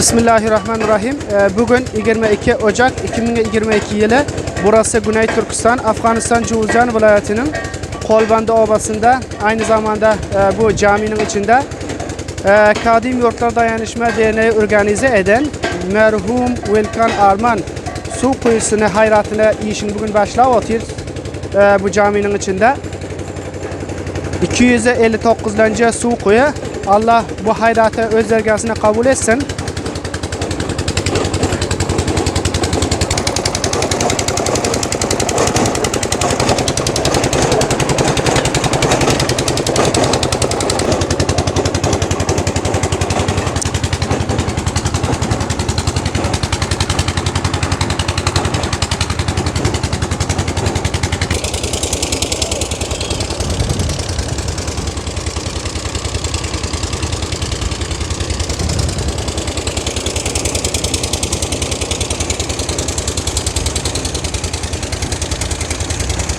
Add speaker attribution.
Speaker 1: Bismillahirrahmanirrahim. Ee, bugün 22 Ocak 2022 yılı burası Güney Türkistan, Afganistan Cuzcan vilayetinin Kolbanda Obası'nda aynı zamanda e, bu caminin içinde e, Kadim Yurtlar Dayanışma Derneği organize eden merhum Velkan Arman su kuyusunu hayratına işin bugün başlap otur e, bu caminin içinde. 259. su kuyu Allah bu hayratı öz dergasına kabul etsin.